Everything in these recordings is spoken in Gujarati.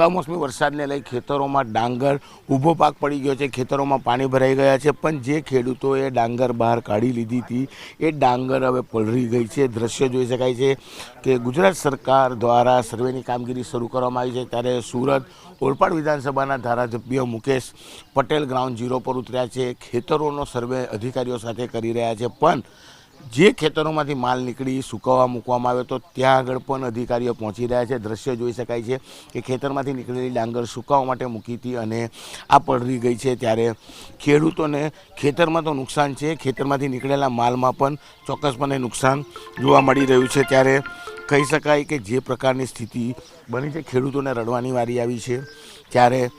કમોસમી વરસાદને લઈ ખેતરોમાં ડાંગર ઊભો પાક પડી ગયો છે. ખેતરોમાં પાણી ભરાઈ ગયા છે, પણ જે ખેડૂતોએ ડાંગર બહાર કાઢી લીધી હતી, એ ડાંગર હવે પલળી ગઈ છે. દ્રશ્ય જોઈ શકાય છે કે ગુજરાત સરકાર દ્વારા સર્વેની કામગીરી શરૂ કરવામાં આવી છે. ત્યારે સુરત ઓલપાડ વિધાનસભાના ધારાસભ્ય મુકેશ પટેલ ગ્રાઉન્ડ ઝીરો પર ઉતર્યા છે. ખેતરોનો સર્વે અધિકારીઓ સાથે કરી રહ્યા છે, પણ જે ખેતરોમાંથી માલ નીકળી સુકવવા મૂકવામાં આવ્યો તો ત્યાં આગળ પણ અધિકારીઓ પહોંચી રહ્યા છે. દ્રશ્ય જોઈ શકાય છે કે ખેતરમાંથી નીકળેલી ડાંગર સુકાવવા માટે મૂકી હતી અને આ પલળી ગઈ છે. ત્યારે ખેડૂતોને ખેતરમાં તો નુકસાન છે, ખેતરમાંથી નીકળેલા માલમાં પણ ચોક્કસપણે નુકસાન જોવા મળી રહ્યું છે. ત્યારે કહી શકાય કે જે પ્રકારની સ્થિતિ બની છે, ખેડૂતોને રડવાની વારી આવી છે. ત્યારે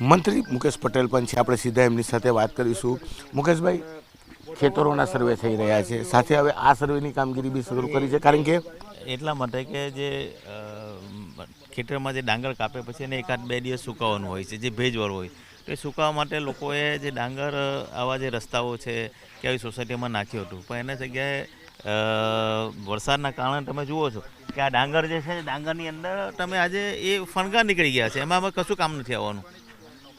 મંત્રી મુકેશ પટેલ પણ છે. આપણે સીધા એમની સાથે વાત કરીશું. મુકેશભાઈ ખેતરોના સર્વે થઈ રહ્યા છે. સાથે હવે આ સર્વેની કામગીરી બી શરૂ કરી છે. કારણ કે એટલા માટે કે જે ખેતરમાં જે ડાંગર કાપે પછી એને એકાદ બે દિવસ સુકાવવાનું હોય છે, જે ભેજવાળું હોય. તો એ સુકાવવા માટે લોકોએ જે ડાંગર આવા જે રસ્તાઓ છે કે આવી સોસાયટીમાં નાખ્યું હતું. પણ એના જગ્યાએ વરસાદના કારણે તમે જુઓ છો કે આ ડાંગર જે છે, ડાંગરની અંદર તમે આજે એ ફણગા નીકળી ગયા છે. એમાં અમે કશું કામ નથી આવવાનું.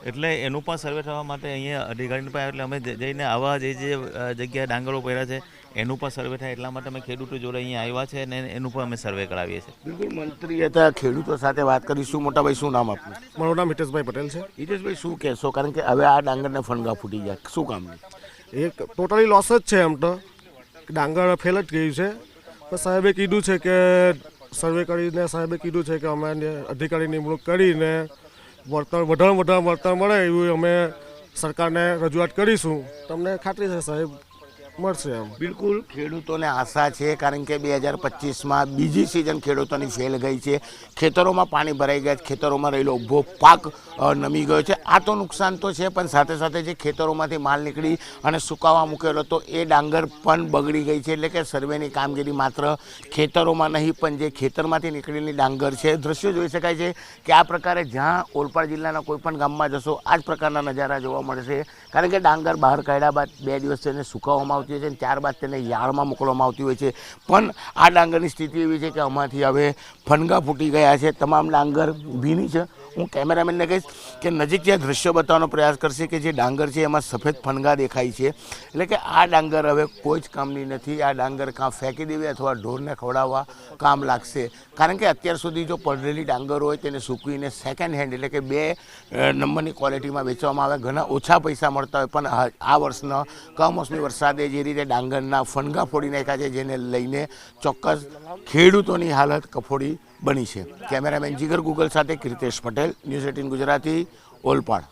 એટલે એનું પણ સર્વે થવા માટે અહીંયા અધિકારીને પાસે એટલે અમે જઈને આવા જે જે જગ્યાએ ડાંગરો પહેર્યા છે એનું પણ સર્વે થાય. એટલા માટે અમે ખેડૂતો જોડે અહીંયા આવ્યા છે અને એનું પણ અમે સર્વે કરાવીએ છીએ. બિલકુલ મંત્રી હતા ખેડૂતો સાથે વાત કરીશું મોટાભાઈ શું નામ આપનું? મારું નામ હિતેશભાઈ પટેલ છે. હિતેશભાઈ શું કહેશો? કારણ કે હવે આ ડાંગરને ફણગા ફૂટી ગયા. શું કામ? એ ટોટલી લોસ જ છે એમ તો. ડાંગર ફેલ જ ગયું છે. પણ સાહેબે કીધું છે કે સર્વે કરીને સાહેબે કીધું છે કે અમે અધિકારી નિમણૂક કરીને વળતર વધારે વધારે વળતર મળે એવું અમે સરકારને રજૂઆત કરીશું. તમને ખાતરી છે સાહેબ? મળશે બિલકુલ. ખેડૂતોને આશા છે, કારણ કે બે હજાર પચીસમાં બીજી સિઝન ખેડૂતોની ફેલ ગઈ છે. ખેતરોમાં પાણી ભરાઈ ગયા છે, ખેતરોમાં રહેલો ઊભો પાક નમી ગયો છે. આ તો નુકસાન તો છે, પણ સાથે સાથે જે ખેતરોમાંથી માલ નીકળી અને સુકાવા મૂકેલો, તો એ ડાંગર પણ બગડી ગઈ છે. એટલે કે સર્વેની કામગીરી માત્ર ખેતરોમાં નહીં, પણ જે ખેતરમાંથી નીકળેલી ડાંગર છે, દ્રશ્યો જોઈ શકાય છે કે આ પ્રકારે જ્યાં ઓલપાડ જિલ્લાના કોઈપણ ગામમાં જશો, આ જ પ્રકારના નજારા જોવા મળશે. કારણ કે ડાંગર બહાર કાઢ્યા બાદ બે દિવસ તેને સુકાવવામાં આવતી હોય છે અને ત્યારબાદ તેને યાળમાં મોકલવામાં આવતી હોય છે. પણ આ ડાંગરની સ્થિતિ એવી છે કે આમાંથી હવે ફનગા ફૂટી ગયા છે. તમામ ડાંગર ભીની છે. હું કેમેરામેનને કહીશ કે નજીક જે દ્રશ્યો બતાવવાનો પ્રયાસ કરશે કે જે ડાંગર છે એમાં સફેદ ફણગા દેખાય છે. એટલે કે આ ડાંગર હવે કોઈ જ કામની નથી. આ ડાંગર કાં ફેંકી દેવી અથવા ઢોરને ખવડાવવા કામ લાગશે. કારણ કે અત્યાર સુધી જો પડેલી ડાંગર હોય તેને સૂકવીને સેકન્ડ હેન્ડ એટલે કે બે નંબરની ક્વોલિટીમાં વેચવામાં આવે. ઘણા ઓછા પૈસા મળતા હોય પણ આ- વર્ષના વર્ષનો કમોસમી વરસાદે જે રીતે ડાંગરના ફણગા ફોડી નાખ્યા છે, જેને લઈને ચોક્કસ ખેડૂતોની હાલત કફોડી બની છે. કેમેરામેન જીગર ગૂગલ સાથે કીર્તેશ પટેલ ન્યૂઝ એટીન ગુજરાતી ઓલપાડ.